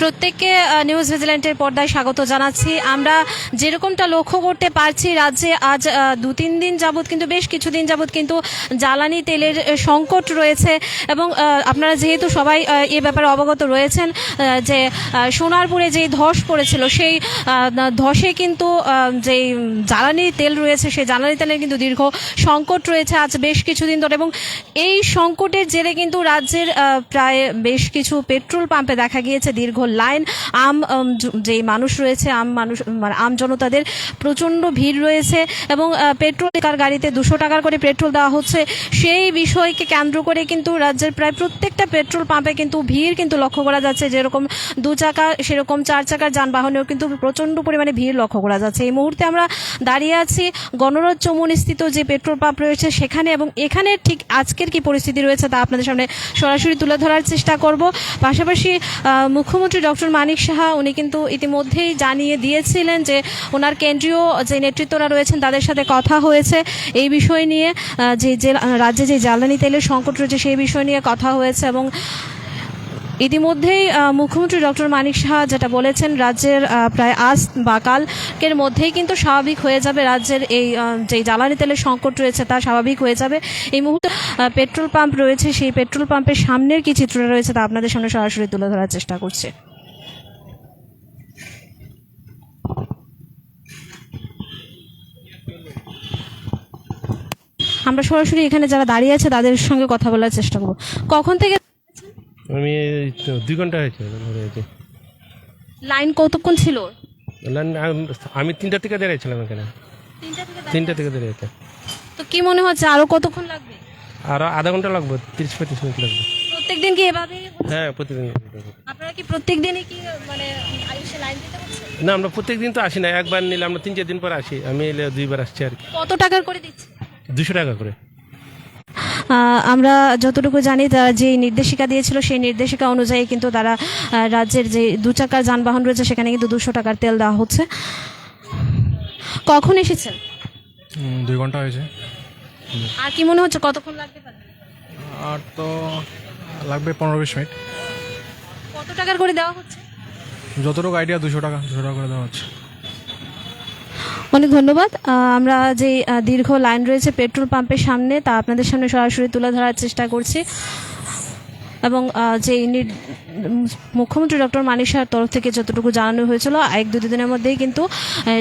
প্রত্যেককে নিউজ ভিজিল্যান্টের পর্দায় স্বাগত জানাচ্ছি। আমরা যেরকমটা লক্ষ্য করতে পারছি, রাজ্যে আজ দু তিন দিন যাবৎ কিন্তু বেশ কিছুদিন যাবৎ কিন্তু জ্বালানি তেলের সংকট রয়েছে এবং আপনারা যেহেতু সবাই এ ব্যাপারে অবগত রয়েছেন যে সোনারপুরে যেই ধস পড়েছিল, সেই ধসে কিন্তু যেই জ্বালানি তেল রয়েছে, সেই জ্বালানি তেলের কিন্তু দীর্ঘ সংকট রয়েছে আজ বেশ কিছুদিন ধরে এবং এই সংকটের জেরে কিন্তু রাজ্যের প্রায় বেশ কিছু পেট্রোল পাম্পে দেখা গিয়েছে দীর্ঘ লাইন। আম যে মানুষ রয়েছে আম মানুষ মানে আম জনতাদের প্রচণ্ড ভিড় রয়েছে এবং পেট্রোল কার গাড়িতে দুশো টাকার করে পেট্রোল দেওয়া হচ্ছে। সেই বিষয়কে কেন্দ্র করে কিন্তু রাজ্যের প্রায় প্রত্যেকটা পেট্রোল পাম্পে কিন্তু ভিড় কিন্তু লক্ষ্য করা যাচ্ছে। যেরকম দু চাকা সেরকম চার চাকার যানবাহনেও কিন্তু প্রচণ্ড পরিমাণে ভিড় লক্ষ্য করা যাচ্ছে। এই মুহূর্তে আমরা দাঁড়িয়ে আছি গণরাজ চৌমুন স্থিত যে পেট্রোল পাম্প রয়েছে সেখানে এবং এখানে ঠিক আজকের কি পরিস্থিতি রয়েছে তা আপনাদের সামনে সরাসরি তুলে ধরার চেষ্টা করব। পাশাপাশি আহ, মুখ্যমন্ত্রী ডক্টর মানিক সাহা, উনি কিন্তু ইতিমধ্যেই জানিয়ে দিয়েছিলেন যে ওনার কেন্দ্রীয় যে নেতৃত্বরা রয়েছেন, তাদের সাথে কথা হয়েছে এই বিষয় নিয়ে। যে যে রাজ্যে যে জ্বালানি তেলের সংকট রয়েছে সেই বিষয় নিয়ে কথা হয়েছে এবং ইতিমধ্যেই মুখ্যমন্ত্রী ডক্টর মানিক সাহা যেটা বলেছেন, রাজ্যের প্রায় আজ বা কালকের মধ্যেই কিন্তু স্বাভাবিক হয়ে যাবে রাজ্যের এই যে জ্বালানি তেলের সংকট রয়েছে তা স্বাভাবিক হয়ে যাবে। এই মুহূর্তে পেট্রোল পাম্প রয়েছে, সেই পেট্রোল পাম্পের সামনের কি চিত্রটা রয়েছে তা আপনাদের সামনে সরাসরি তুলে ধরার চেষ্টা করছে। আমরা সরাসরি এখানে যারা দাঁড়িয়ে আছে তাদের সঙ্গে কথা বলার চেষ্টা করব। কখন থেকে আমি তো দুই ঘণ্টা হয়েছে লাইন কতক্ষণ ছিল লাইন আমি তিনটা থেকে দাঁড়িয়েছিলাম এখানে। তিনটা থেকে দাঁড়িয়েছে তো কি মনে হচ্ছে আরও কতক্ষণ লাগবে? আর আধা ঘণ্টা লাগবে তিরিশ পঁয়ত্রিশ মিনিট লাগবে। প্রত্যেকদিন কি এভাবে হ্যাঁ প্রতিদিন আপনারা কি প্রত্যেক দিনই কি মানে লাইন দিতে হচ্ছে? না আমরা প্রত্যেক দিন তো আসি না একবার নিলে আমরা তিন চার দিন পর আসি। আমি এলে দুইবার আসছি আর কি। কত টাকার করে দিচ্ছে? দুশো টাকা করে। আমরা যতটুকু জানি তারা যে নির্দেশিকা দিয়েছিল সেই নির্দেশিকা অনুযায়ী কিন্তু তারা রাজ্যের যে দু চাকার যানবাহন রয়েছে সেখানে কিন্তু দুশো টাকার তেল দেওয়া হচ্ছে। কখন এসেছেন? দুই ঘণ্টা হয়েছে। আর কি মনে হচ্ছে কতক্ষণ লাগতে পারে? আর তো লাগবে পনেরো বিশ মিনিট। কত টাকার করে দেওয়া হচ্ছে? যতটুকু আইডিয়া দুশো টাকা দুশো টাকা করে দেওয়া হচ্ছে। অনেক ধন্যবাদ। আমরা যে দীর্ঘ লাইন রয়েছে পেট্রোল পাম্পের সামনে, তা আপনাদের সামনে সরাসরি তুলে ধরার চেষ্টা করছি। এবং যে মুখ্যমন্ত্রী ডক্টর মানিক সাহার তরফ থেকে যতটুকু জানানো হয়েছিল এক দু দিনের মধ্যেই কিন্তু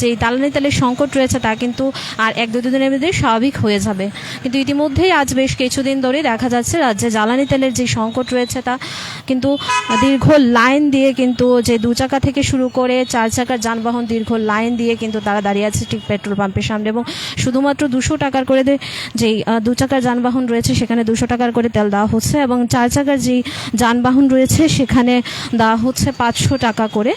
যে জ্বালানি তেলের সংকট রয়েছে, তা কিন্তু আর এক দু দিনের মধ্যেই স্বাভাবিক হয়ে যাবে। কিন্তু ইতিমধ্যেই আজ বেশ কিছুদিন ধরে দেখা যাচ্ছে, রাজ্যে জ্বালানি তেলের যে সংকট রয়েছে, তা কিন্তু দীর্ঘ লাইন দিয়ে কিন্তু যে দু চাকা থেকে শুরু করে চার চাকার যানবাহন দীর্ঘ লাইন দিয়ে কিন্তু তারা দাঁড়িয়ে আছে ঠিক পেট্রোল পাম্পের সামনে। এবং শুধুমাত্র দুশো টাকার করে যেই দু চাকার যানবাহন রয়েছে, সেখানে দুশো টাকার করে তেল দেওয়া হচ্ছে এবং চার চাকার যেই যানবাহন রয়েছে সেখানে দেওয়া হচ্ছে পাঁচশো টাকা করে।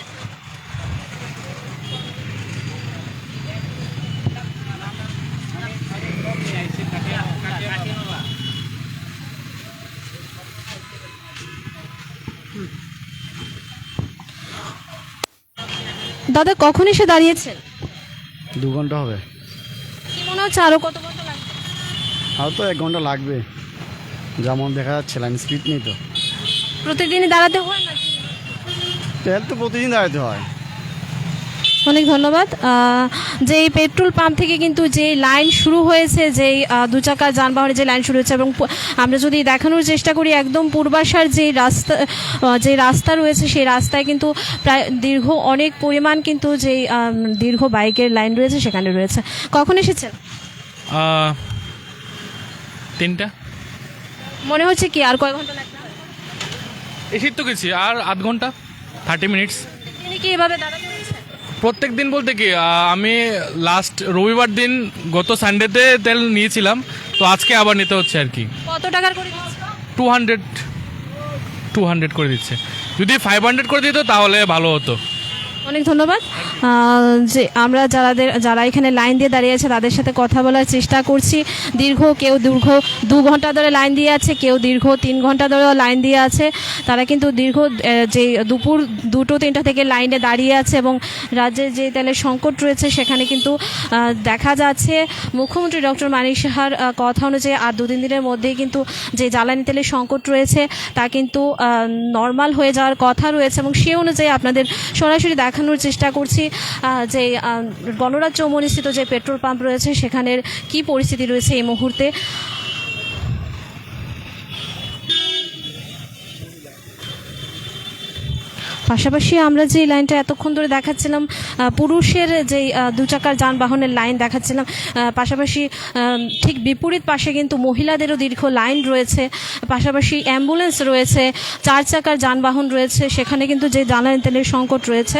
দাদা কখন এসে দাঁড়িয়েছেন? দু ঘণ্টা হবে। কি মনে হচ্ছে আরও কত ঘণ্টা লাগবে? আর তো এক ঘণ্টা লাগবে। যেমন দেখা যাচ্ছে লাইন স্পিড নেই তো। প্রতিদিনই দাঁড়াতে হয় নাকি? তেল তো প্রতিদিন দাঁড়াতে হয়। অনেক ধন্যবাদ। যে এই পেট্রোল পাম্প থেকে কিন্তু যে লাইন শুরু হয়েছে যেই আহ, দু চাকা যানবাহনের যে লাইন শুরু হয়েছে এবং আমরা যদি দেখানোর চেষ্টা করি একদম পূর্বাশার যে রাস্তা যে রাস্তা রয়েছে সেই রাস্তায় কিন্তু প্রায় দীর্ঘ অনেক পরিমাণ কিন্তু যে দীর্ঘ বাইকের লাইন রয়েছে সেখানে রয়েছে। কখন এসেছেন? তিনটা। মনে হচ্ছে কি আর কয় ঘণ্টা লাগবে? এসেই তো গেছি আর আধ ঘণ্টা থার্টি মিনিটস তিনি কি এভাবে দাঁড়াতে হয়েছে প্রত্যেক দিন বলতে কি আহ, আমি লাস্ট রবিবার দিন গত সানডেতে তেল নিয়েছিলাম তো আজকে আবার নিতে হচ্ছে আর কি। কত টাকার করে দিচ্ছে? টু হান্ড্রেড টু হান্ড্রেড করে দিচ্ছে। যদি ফাইভ হান্ড্রেড করে দিত তাহলে ভালো হতো। অনেক ধন্যবাদ। যে আমরা যারাদের, যারা এখানে লাইন দিয়ে দাঁড়িয়ে আছে, তাদের সাথে কথা বলার চেষ্টা করছি। দীর্ঘ কেউ দীর্ঘ দু ঘণ্টা ধরে লাইন দিয়ে আছে, কেউ দীর্ঘ তিন ঘণ্টা ধরে লাইন দিয়ে আছে। তারা কিন্তু দীর্ঘ যে দুপুর দুটো, তিনটা থেকে লাইনে দাঁড়িয়ে আছে এবং রাজ্যের যে তেলের সংকট রয়েছে, সেখানে কিন্তু দেখা যাচ্ছে। মুখ্যমন্ত্রী ডক্টর মানিক সাহার কথা অনুযায়ী আর দু তিন দিনের মধ্যেই কিন্তু যে জ্বালানি তেলের সংকট রয়েছে, তা কিন্তু নর্মাল হয়ে যাওয়ার কথা রয়েছে এবং সে অনুযায়ী আপনাদের সরাসরি দেখানোর চেষ্টা করছি যে গণরাজ্য চৌমনিস্থিত যে পেট্রোল পাম্প রয়েছে, সেখানের কি পরিস্থিতি রয়েছে এই মুহূর্তে? পাশাপাশি আমরা যে লাইনটা এতক্ষণ ধরে দেখাচ্ছিলাম পুরুষের যে দু চাকার যানবাহনের লাইন দেখাচ্ছিলাম পাশাপাশি ঠিক বিপরীত পাশে কিন্তু মহিলাদেরও দীর্ঘ লাইন রয়েছে, পাশাপাশি অ্যাম্বুলেন্স রয়েছে, চার চাকার যানবাহন রয়েছে, সেখানে কিন্তু যে জ্বালানি তেলের সংকট রয়েছে।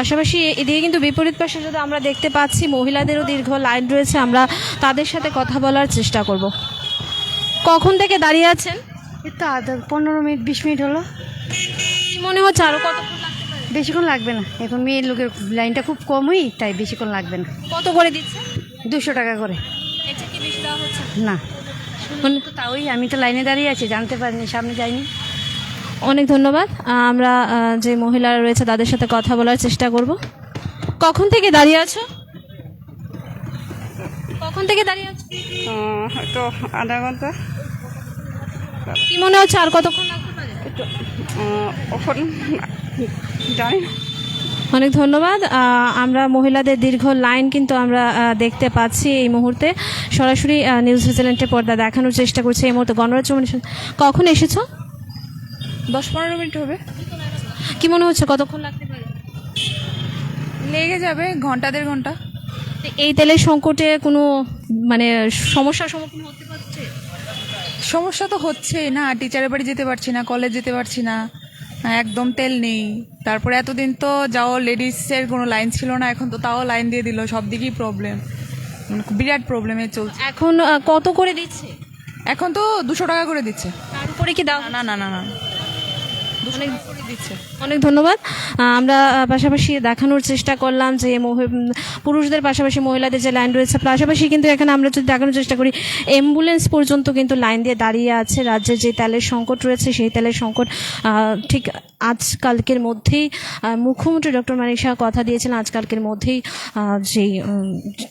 পাশাপাশি এদিকে কিন্তু বিপরীত পাশে যদি আমরা দেখতে পাচ্ছি মহিলাদেরও দীর্ঘ লাইন রয়েছে। আমরা তাদের সাথে কথা বলার চেষ্টা করব। কখন থেকে দাঁড়িয়ে আছেন? এই তো আধা পনেরো মিনিট বিশ মিনিট হলো। মনে হচ্ছে আরও কত বেশিক্ষণ লাগবে না। এখন মেয়ের লোকের লাইনটা খুব কমই তাই বেশিক্ষণ লাগবে না। কত করে দিচ্ছে? দুশো টাকা করে। না। তাওই আমি তো লাইনে দাঁড়িয়ে আছি জানতে পারিনি সামনে যাইনি। অনেক ধন্যবাদ। আমরা যে মহিলারা রয়েছে তাদের সাথে কথা বলার চেষ্টা করব। কখন থেকে দাঁড়িয়ে আছো? কখন থেকে দাঁড়িয়ে আছো? হয়তো আধা ঘণ্টা। কি মনে হচ্ছে আর কতক্ষণ লাগতে পারে এখন জানি না অনেক ধন্যবাদ। আমরা মহিলাদের দীর্ঘ লাইন কিন্তু আমরা দেখতে পাচ্ছি এই মুহূর্তে। সরাসরি নিউজ ভিজিল্যান্টের পর্দা দেখানোর চেষ্টা করছি। এই মুহূর্তে গণরাজ্য কখন এসেছ? দশ পনেরো মিনিট হবে। কি মনে হচ্ছে কতক্ষণ লাগতে পারে? লেগে যাবে ঘণ্টা দেড় ঘণ্টা। এই তেলের সংকটে কোনো মানে সমস্যার সম্মুখীন হতে পারছে সমস্যা তো হচ্ছেই না টিচারের বাড়ি যেতে পারছি না কলেজ যেতে পারছি না একদম তেল নেই। তারপরে এতদিন তো যাও লেডিসের কোনো লাইন ছিল না এখন তো তাও লাইন দিয়ে দিল সব দিকেই প্রবলেম বিরাট প্রবলেমে চলছে। এখন কত করে দিচ্ছে? এখন তো দুশো টাকা করে দিচ্ছে। তার উপরে কি দাও না না না না। অনেক অনেক ধন্যবাদ। আমরা পাশাপাশি দেখানোর চেষ্টা করলাম যে পুরুষদের পাশাপাশি মহিলাদের যে লাইন রয়েছে, পাশাপাশি কিন্তু এখানে আমরা যদি দেখানোর চেষ্টা করি অ্যাম্বুলেন্স পর্যন্ত কিন্তু লাইন দিয়ে দাঁড়িয়ে আছে রাজ্যে যে তেলের সংকট রয়েছে, সেই তেলের সংকট ঠিক আজকালকের মধ্যেই মুখ্যমন্ত্রী ডক্টর মানিক শাহ কথা দিয়েছেন আজকালকের মধ্যেই যেই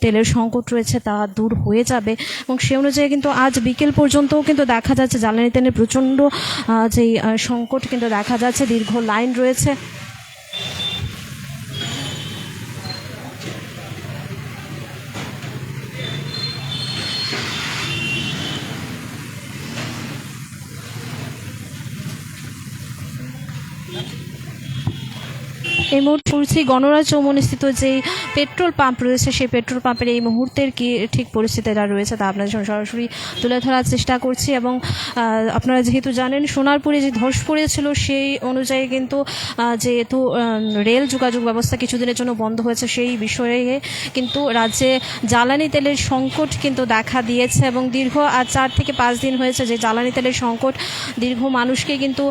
তেলের সংকট রয়েছে তা দূর হয়ে যাবে। এবং সে অনুযায়ী কিন্তু আজ বিকেল পর্যন্তও কিন্তু দেখা যাচ্ছে, জ্বালানি তেলের প্রচণ্ড যেই সংকট কিন্তু দেখা যাচ্ছে, দীর্ঘ লাইন রয়েছে। এই মুহূর্তে পড়ছি গণরাজ চৌমনিস্থিত যে পেট্রোল পাম্প রয়েছে, সেই পেট্রোল পাম্পের এই মুহূর্তের কি ঠিক পরিস্থিতিটা রয়েছে তা আপনাদের সঙ্গে সরাসরি তুলে ধরার চেষ্টা করছি এবং আপনারা যেহেতু জানেন সোনারপুরে যে ধস পড়েছিল সেই অনুযায়ী কিন্তু যেহেতু রেল যোগাযোগ ব্যবস্থা কিছুদিনের জন্য বন্ধ হয়েছে সেই বিষয়ে কিন্তু রাজ্যে জ্বালানি তেলের সংকট কিন্তু দেখা দিয়েছে এবং দীর্ঘ আর চার থেকে পাঁচ দিন হয়েছে যে জ্বালানি তেলের সংকট। দীর্ঘ মানুষকে কিন্তু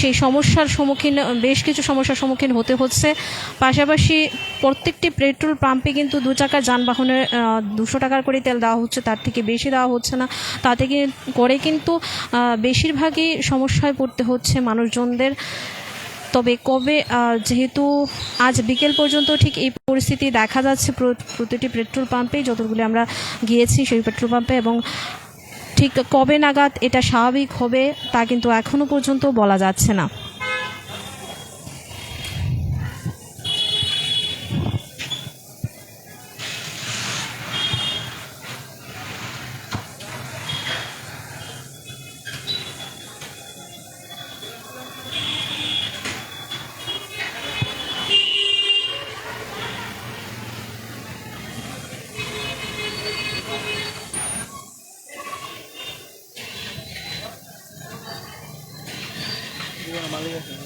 সেই সমস্যার সম্মুখীন, বেশ কিছু সমস্যার সম্মুখীন হতে হচ্ছে। পাশাপাশি প্রত্যেকটি পেট্রোল পাম্পে কিন্তু দু চাকার যানবাহনের দুশো টাকার করে তেল দেওয়া হচ্ছে, তার থেকে বেশি দেওয়া হচ্ছে না। তাতে করে কিন্তু বেশিরভাগই সমস্যায় পড়তে হচ্ছে মানুষজনদের। তবে কবে যেহেতু আজ বিকেল পর্যন্ত ঠিক এই পরিস্থিতি দেখা যাচ্ছে প্র- প্রতিটি পেট্রোল পাম্পেই, যতগুলি আমরা গিয়েছি সেই পেট্রোল পাম্পে এবং ঠিক কবে নাগাদ এটা স্বাভাবিক হবে, তা কিন্তু এখনও পর্যন্ত বলা যাচ্ছে না। মালিক আছে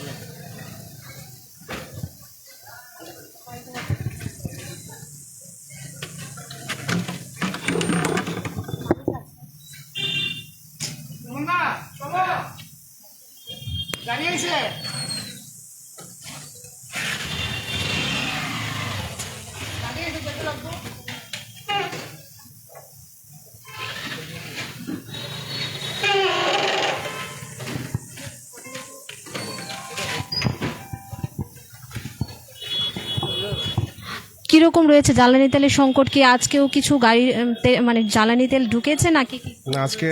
কীরকম রয়েছে? জ্বালানি তেলের সংকট কি আজকেও কিছু গাড়ি মানে জ্বালানি তেল ঢুকেছে নাকি? না আজকে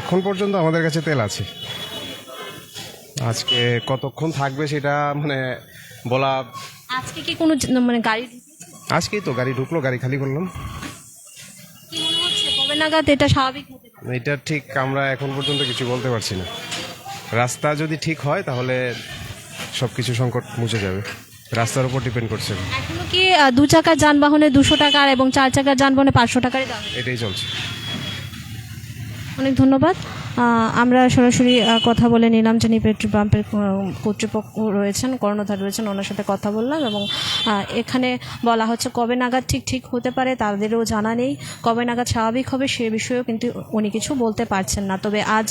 এখন পর্যন্ত আমাদের কাছে তেল আছে। আজকে কতক্ষণ থাকবে সেটা মানে বলা আজকে কি কোনো মানে গাড়ি? আজকেই তো গাড়ি ঢুকলো গাড়ি খালি করলাম। কবে নাগাদ এটা স্বাভাবিক এটা ঠিক আমরা এখন পর্যন্ত কিছু বলতে পারছি না। রাস্তা যদি ঠিক হয় তাহলে সব কিছু সংকট মুছে যাবে। রাস্তার উপর ডিপেন্ড করছে। এখনও কি দু চাকার যানবাহনে দুশো টাকার এবং চার চাকার যানবাহনে পাঁচশো টাকারই দাম? এটাই চলছে। অনেক ধন্যবাদ। আমরা সরাসরি কথা বলে নিলাম যিনি পেট্রোল পাম্পের কর্তৃপক্ষ রয়েছেন কর্ণধার রয়েছেন ওনার সাথে কথা বললাম এবং এখানে বলা হচ্ছে কবে নাগাদ ঠিক ঠিক হতে পারে তাদেরও জানা নেই। কবে নাগাদ স্বাভাবিক হবে সে বিষয়েও কিন্তু উনি কিছু বলতে পারছেন না। তবে আজ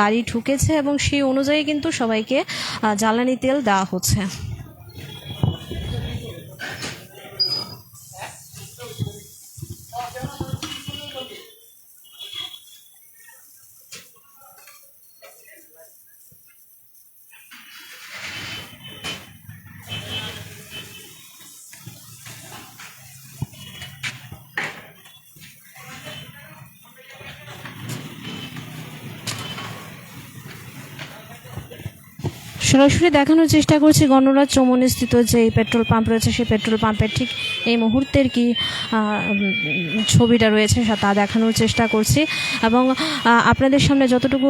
গাড়ি ঢুকেছে এবং সেই অনুযায়ী কিন্তু সবাইকে জ্বালানি তেল দেওয়া হচ্ছে। সরাসরি দেখানোর চেষ্টা করছি গণরাজ চৌমনি স্থিত যে পেট্রোল পাম্প রয়েছে, সেই পেট্রোল পাম্পের ঠিক এই মুহূর্তের কি ছবিটা রয়েছে তা দেখানোর চেষ্টা করছি। এবং আপনাদের সামনে যতটুকু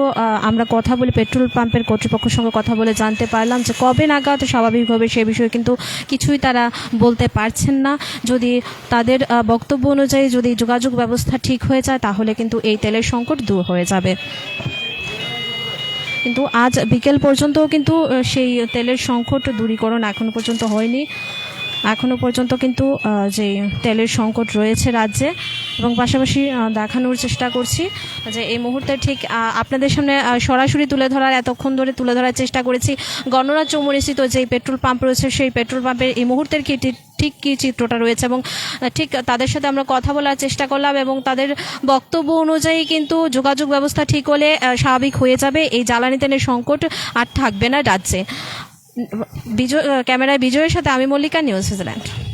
আমরা কথা বলি, পেট্রোল পাম্পের কর্তৃপক্ষের সঙ্গে কথা বলে জানতে পারলাম যে কবে নাগাদ স্বাভাবিকভাবে সে বিষয়ে কিন্তু কিছুই তারা বলতে পারছেন না। যদি তাদের বক্তব্য অনুযায়ী যদি যোগাযোগ ব্যবস্থা ঠিক হয়ে যায়, তাহলে কিন্তু এই তেলের সংকট দূর হয়ে যাবে। কিন্তু আজ বিকেল পর্যন্তও কিন্তু সেই তেলের সংকট দূরীকরণ এখনও পর্যন্ত হয়নি। এখনও পর্যন্ত কিন্তু যে তেলের সংকট রয়েছে রাজ্যে এবং পাশাপাশি দেখানোর চেষ্টা করছি যে এই মুহূর্তে ঠিক আপনাদের সামনে সরাসরি তুলে ধরার, এতক্ষণ ধরে তুলে ধরার চেষ্টা করেছি। গণরাজ চৌমনিস্থিত যে পেট্রোল পাম্প রয়েছে, সেই পেট্রোল পাম্পের এই মুহূর্তের কি ঠিক- কি চিত্রটা রয়েছে এবং ঠিক তাদের সাথে আমরা কথা বলার চেষ্টা করলাম এবং তাদের বক্তব্য অনুযায়ী কিন্তু যোগাযোগ ব্যবস্থা ঠিক হলে স্বাভাবিক হয়ে যাবে। এই জ্বালানি তেলের সংকট আর থাকবে না রাজ্যে। বিজয় ক্যামেরায় বিজয়ের সাথে আমি মল্লিকা, নিউজ নিউজিল্যান্ড